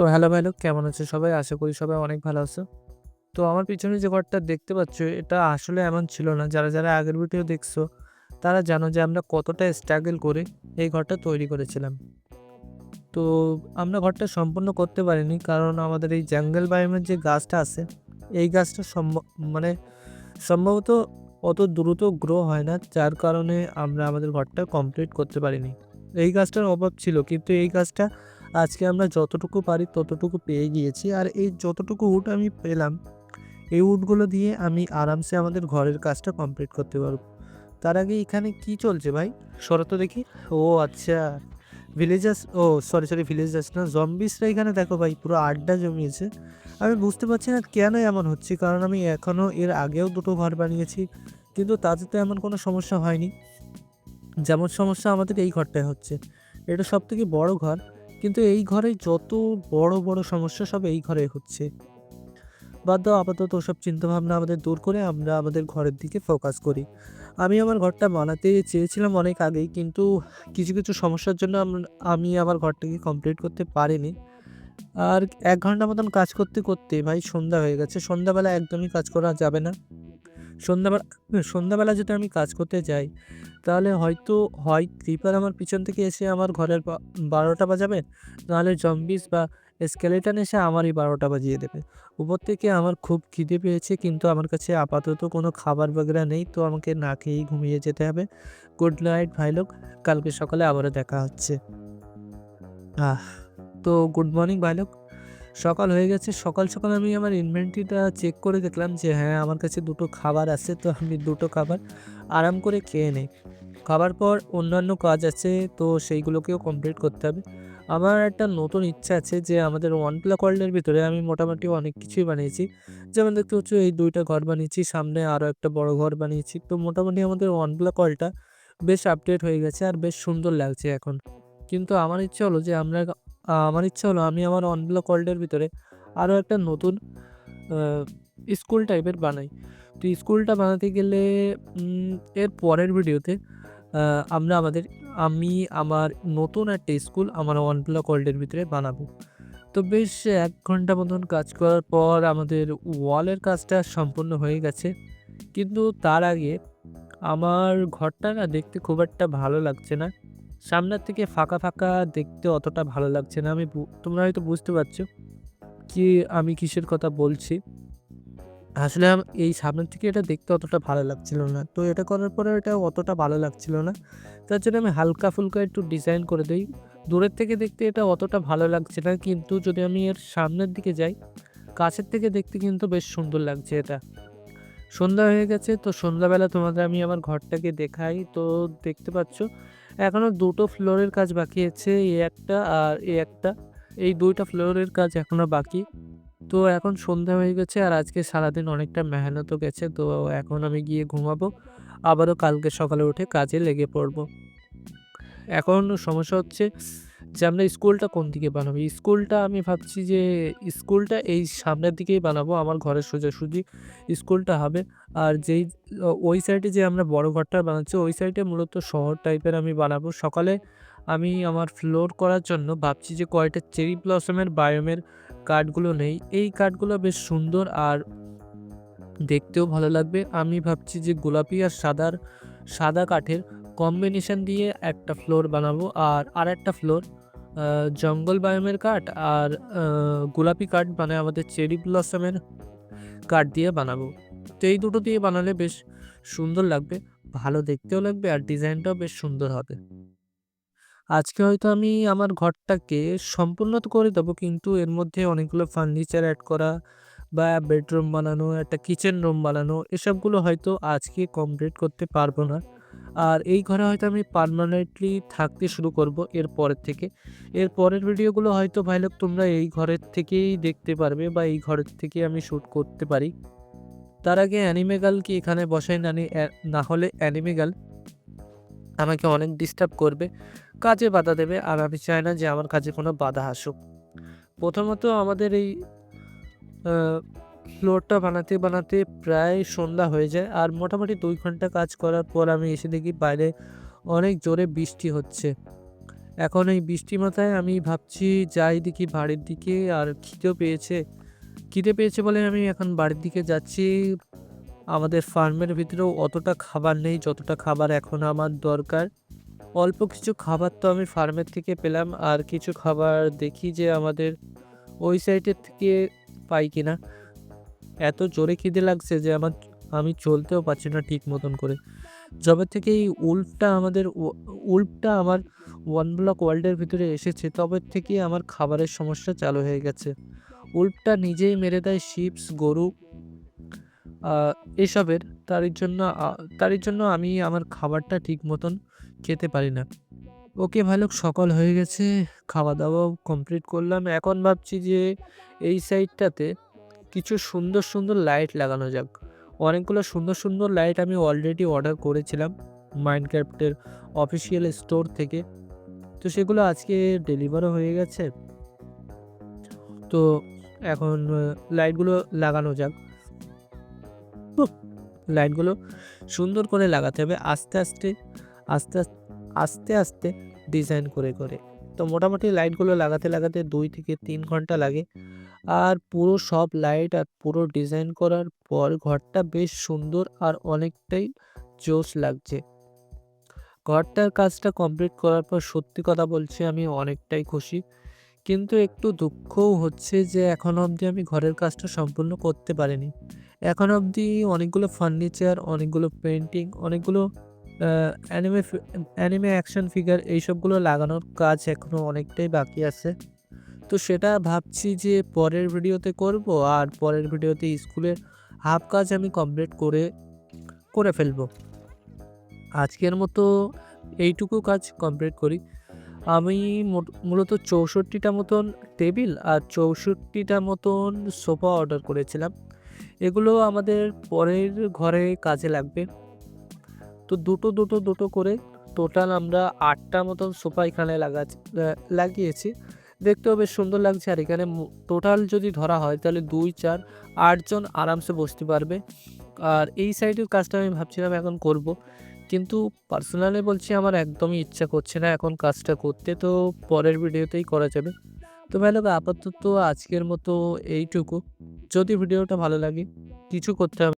তো হ্যালো ভাই লোক, কেমন আছে সবাই? আশা করি সবাই অনেক ভালো আছো। তো আমার পিছনে যে ঘরটা দেখতে পাচ্ছ, এটা আসলে এমন ছিল না। যারা যারা আগের ভিডিও দেখছ, তারা জানো যে আমরা কতটা স্ট্রাগল করে এই ঘরটা তৈরি করেছিলাম। তো আমরা ঘরটা সম্পূর্ণ করতে পারিনি, কারণ আমাদের এই জঙ্গল বায়োমের যে গাছটা আছে, এই গাছটা মানে সম্ভবত অত দ্রুত গ্রো হয় না, যার কারণে আমরা আমাদের ঘরটা কমপ্লিট করতে পারিনি। এই গাছটার অভাব ছিল, কিন্তু এই গাছটা আজকে আমরা যতটুকু পারি ততটুকু পেয়ে গিয়েছি। আর এই যতটুকু উট আমি পেলাম এই উটগুলো দিয়ে আমি আরামসে আমাদের ঘরের কাজটা কমপ্লিট করতে পারব। তার আগে এখানে কি চলছে ভাই? সরতো দেখি। ও আচ্ছা ভিলেজার্স ও সরি সরি ভিলেজার্স না জম্বিসরা এখানে দেখো ভাই পুরো আড্ডা জমিয়েছে। আমি বুঝতে পারছি না কেন এমন হচ্ছে কারণ আমি এখনও এর আগেও দুটো ঘর বানিয়েছি কিন্তু তাতে তো এমন কোনো সমস্যা হয়নি। যেমন সমস্যা আমাদের এই ঘরটায় হচ্ছে। এটা সব থেকে বড় ঘর। কিন্তু এই ঘরে যত বড় বড় সমস্যা সব এই ঘরে হচ্ছে। বাদ দাও, আপাতত ওসব চিন্তাভাবনা আমাদের দূর করে আমরা আমাদের ঘরের দিকে ফোকাস করি। আমি আমার ঘরটা বানাতে চেয়েছিলাম অনেক আগেই, কিন্তু কিছু কিছু সমস্যার জন্য আমি আমার ঘরটাকে কমপ্লিট করতে পারিনি। আর এক ঘণ্টা মতন কাজ করতে করতে ভাই সন্ধ্যা হয়ে গেছে। সন্ধ্যাবেলা একদমই কাজ করা যাবে না। সন্ধ্যাবেলা সন্ধ্যাবেলা যদি আমি কাজ করতে যাই, তাহলে হয়তো, হয় ক্রিপার আমার পিছন থেকে এসে আমার ঘরের বারোটা বাজাবে, নাহলে জম্বিস বা স্কেলেটন এসে আমারই বারোটা বাজিয়ে দেবে। উপর থেকে আমার খুব খিদে পেয়েছে, কিন্তু আমার কাছে আপাতত কোনো খাবার বাগেরা নেই, তো আমাকে না খেয়েই ঘুমিয়ে যেতে হবে। গুড নাইট ভাই লোক, কালকে সকালে আবারও দেখা হচ্ছে। আহ, তো গুড মর্নিং ভাই লোক সকাল হয়ে গেছে। সকাল সকাল আমি আমার ইনভেন্টরিটা চেক করে দেখলাম যে হ্যাঁ আমার কাছে দুটো খাবার আছে, তো আমি দুটো খাবার আরাম করে খেয়ে নেই। খাবার পর অন্যান্য কাজ আছে, তো সেইগুলোকেও কমপ্লিট করতে হবে। আমার একটা নতুন ইচ্ছা আছে যে, আমাদের ওয়ান প্লাক ওয়ার্ল্ডের ভিতরে আমি মোটামুটি অনেক কিছুই বানিয়েছি। যেমন দেখতে হচ্ছে এই দুইটা ঘর বানিয়েছি, সামনে আরও একটা বড় ঘর বানিয়েছি। তো মোটামুটি আমাদের ওয়ান প্লাক ওয়ার্ল্ডটা বেশ আপডেট হয়ে গেছে আর বেশ সুন্দর লাগছে এখন। কিন্তু আমার ইচ্ছা হলো যে, আমরা আমার ইচ্ছা হলো আমি আমার ওয়ান ব্লক ওয়ার্ল্ডের ভিতরে আরও একটা নতুন স্কুল টাইপের বানাই। তো স্কুলটা বানাতে গেলে এর পরের ভিডিওতে আমরা আমাদের, আমি, আমার নতুন একটা স্কুল আমার ওয়ান ব্লক ভিতরে বানাবো। তো বেশ এক ঘণ্টা মতন কাজ করার পর আমাদের ওয়ালের কাজটা সম্পূর্ণ হয়ে গেছে। কিন্তু তার আগে আমার ঘরটা না দেখতে খুব একটা ভালো লাগছে না। সামনের থেকে ফাঁকা ফাঁকা দেখতে অতটা ভালো লাগছে না। আমি তোমরা হয়তো বুঝতে পারছ কি আমি কিসের কথা বলছি। আসলে এই সামনের থেকে এটা দেখতে অতটা ভালো লাগছিল না। তো এটা করার পরে এটা অতটা ভালো লাগছিল না। তার জন্য আমি হালকা ফুলকা একটু ডিজাইন করে দিই। দূরের থেকে দেখতে এটা অতটা ভালো লাগছে না, কিন্তু যদি আমি এর সামনের দিকে যাই, কাছের থেকে দেখতে কিন্তু বেশ সুন্দর লাগছে এটা। সন্ধ্যা হয়ে গেছে, তো সন্ধ্যাবেলা তোমাদের আমি আমার ঘরটাকে দেখাই। তো দেখতে পাচ্ছ এখনও দুটো ফ্লোরের কাজ বাকি আছে, এ একটা আর এ একটা। এই দুইটা ফ্লোরের কাজ এখনও বাকি। তো এখন সন্ধ্যা হয়ে গেছে আর আজকে সারাদিন অনেকটা মেহনতও গেছে, তো এখন আমি গিয়ে ঘুমাবো। আবারও কালকে সকালে উঠে কাজে লেগে পড়ব। এখন সমস্যা হচ্ছে যে আমরা স্কুলটা কোন দিকে বানাবো? স্কুলটা আমি ভাবছি যে স্কুলটা এই সামনের দিকেই বানাবো, আমার ঘরের সোজাসুজি স্কুলটা হবে। আর যেই, ওই সাইডে যে আমরা বড় ঘরটা বানাচ্ছি, ওই সাইডে মূলত শহর টাইপের আমি বানাবো। সকালে আমি আমার ফ্লোর করার জন্য ভাবছি যে কয়টা চেরি ব্লসমের, বায়োমের কাঠগুলো নেই। এই কাঠগুলো বেশ সুন্দর আর দেখতেও ভালো লাগবে। আমি ভাবছি যে গোলাপি আর সাদার, সাদা কাঠের কম্বিনেশন দিয়ে একটা ফ্লোর বানাবো। আর আর একটা ফ্লোর জঙ্গল বায়োমের কাঠ আর গোলাপি কাঠ মানে আমাদের চেরি ব্লসমের কাঠ দিয়ে বানাবো। তো এই দুটো দিয়ে বানালে বেশ সুন্দর লাগবে, ভালো দেখতেও লাগবে আর ডিজাইনটাও বেশ সুন্দর হবে। আজকে হয়তো আমি আমার ঘরটাকে সম্পূর্ণ তো করে দেবো, কিন্তু এর মধ্যে অনেকগুলো ফার্নিচার অ্যাড করা বা বেডরুম বানানো, একটা কিচেন রুম বানানো, এসবগুলো হয়তো আজকে কমপ্লিট করতে পারব না। আর এই ঘরে হয়তো আমি পার্মানেন্টলি থাকতে শুরু করব এর পরের থেকে। এর পরের ভিডিওগুলো হয়তো ভাই লোক তোমরা এই ঘরের থেকেই দেখতে পারবে বা এই ঘরের থেকে আমি শ্যুট করতে পারি। তার আগে অ্যানিমেগালকে এখানে বসাই না না হলে অ্যানিমেগাল আমাকে অনেক ডিস্টার্ব করবে, কাজে বাধা দেবে আর আমি চাই না যে আমার কাজে কোনো বাধা আসুক। প্রথমত আমাদের এই ফ্লোরটা বানাতে বানাতে প্রায় সন্ধ্যা হয়ে যায়। আর মোটামুটি দুই ঘণ্টা কাজ করার পর আমি এসে দেখি বাইরে অনেক জোরে বৃষ্টি হচ্ছে। এখন এই বৃষ্টি মাথায় আমি ভাবছি, যাই দেখি বাড়ির দিকে। আর খিদেও পেয়েছে। খিদে পেয়েছে বলে আমি এখন বাড়ির দিকে যাচ্ছি। আমাদের ফার্মের ভিতরেও অতটা খাবার নেই, যতটা খাবার এখন আমার দরকার। অল্প কিছু খাবার তো আমি ফার্মের থেকে পেলাম। আর কিছু খাবার দেখি যে আমাদের ওই সাইডের থেকে পাই কিনা। এত জোরে খিদে লাগছে যে আমার, আমি চলতেও পারছি না ঠিক মতন করে। যবে থেকে এই উল্ফটা আমাদের, উল্ফটা আমার ওয়ান ব্লক ওয়ার্ল্ডের ভিতরে এসেছে, তবে থেকে আমার খাবারের সমস্যা চালু হয়ে গেছে। উল্ফটা নিজেই মেরে দেয় শিপস গরু এসবের। তার জন্য তার জন্য আমি আমার খাবারটা ঠিক মতন খেতে পারি না। ওকে ভালো, সকাল হয়ে গেছে, খাওয়া দাওয়াও কমপ্লিট করলাম। এখন ভাবছি যে এই সাইডটাতে কিছু সুন্দর সুন্দর লাইট লাগানো যাক। অনেকগুলো সুন্দর সুন্দর লাইট আমি অলরেডি অর্ডার করেছিলাম মাইনক্রাফটের অফিসিয়াল স্টোর থেকে। তো সেগুলো আজকে ডেলিভারও হয়ে গেছে। তো এখন লাইটগুলো লাগানো যাক। লাইটগুলো সুন্দর করে লাগাতে হবে আস্তে আস্তে আস্তে আস্তে আস্তে আস্তে ডিজাইন করে করে। তো মোটামুটি লাইটগুলো লাগাতে লাগাতে দুই থেকে তিন ঘণ্টা লাগে। আর পুরো সব লাইট আর পুরো ডিজাইন করার পর ঘরটা বেশ সুন্দর আর অনেকটাই জোশ লাগছে। ঘরটার কাজটা কমপ্লিট করার পর সত্যি কথা বলছি আমি অনেকটাই খুশি। কিন্তু একটু দুঃখও হচ্ছে যে এখনও অবধি আমি ঘরের কাজটা সম্পূর্ণ করতে পারিনি। এখন অবধি অনেকগুলো ফার্নিচার অনেকগুলো পেন্টিং অনেকগুলো অ্যানিমে অ্যানিমে অ্যাকশন ফিগার এইসবগুলো লাগানোর কাজ এখনও অনেকটাই বাকি আছে। তো সেটা ভাবছি যে পরের ভিডিওতে করব আর পরের ভিডিওতে স্কুলের হাফ কাজ আমি কমপ্লিট করে করে ফেলব। আজকের মতো এইটুকু কাজ কমপ্লিট করি। আমি মূলত চৌষট্টিটা মতন টেবিল আর চৌষট্টিটা মতন সোফা অর্ডার করেছিলাম। এগুলো আমাদের পরের ঘরে কাজে লাগবে। তো দুটো দুটো দুটো করে টোটাল আমরা আটটা মতন সোফা এখানে লাগাচ্ছি লাগিয়েছি। দেখতেও বেশ সুন্দর লাগছে। আর এখানে টোটাল যদি ধরা হয়, তাহলে দুই, চার আটজন আরামসে বসতে পারবে। আর এই সাইডের কাজটা আমি ভাবছিলাম এখন করব। কিন্তু পার্সোনালি বলছি, আমার একদমই ইচ্ছা করছে না এখন কাজটা করতে। তো পরের ভিডিওতেই করা যাবে। তো ভাই লোক, আপাতত আজকের মতো এইটুকু। যদি ভিডিওটা ভালো লাগে, কিছু করতে হবে